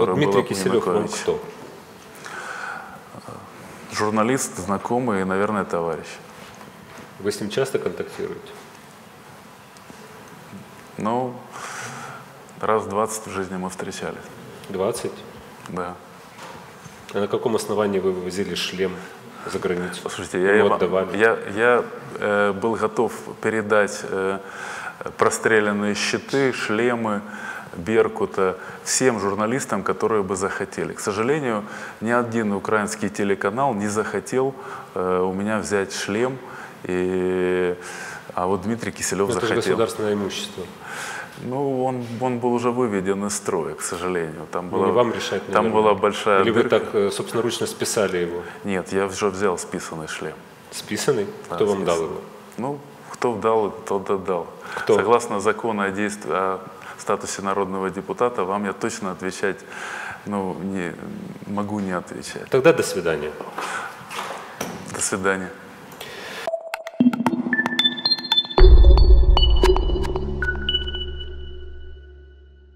которая Вот Дмитрий была Киселев Януковича. кто? Журналист, знакомый и, наверное, товарищ. Вы с ним часто контактируете? Ну, раз 20 в жизни мы встречались. 20? Да. А на каком основании вы вывозили шлем за границу? Слушайте, я, его- отдавали. я, я э, был готов передать э, простреленные щиты, шлемы Беркута всем журналистам, которые бы захотели. К сожалению, ни один украинский телеканал не захотел э, у меня взять шлем, и, а вот Дмитрий Киселев Это захотел. государственное имущество. Ну, он, он был уже выведен из строя, к сожалению. Там Ну, была, не вам решать, там наверное. была большая Или вы дырка. так э, собственноручно списали его? Нет, я уже взял списанный шлем. Списанный? Да, Кто вам дал списанный. его? Ну, кто дал, тот отдал. Кто? Согласно закону о, действ- о статусе народного депутата, вам я точно отвечать, ну, не, могу не отвечать. Тогда до свидания. До свидания.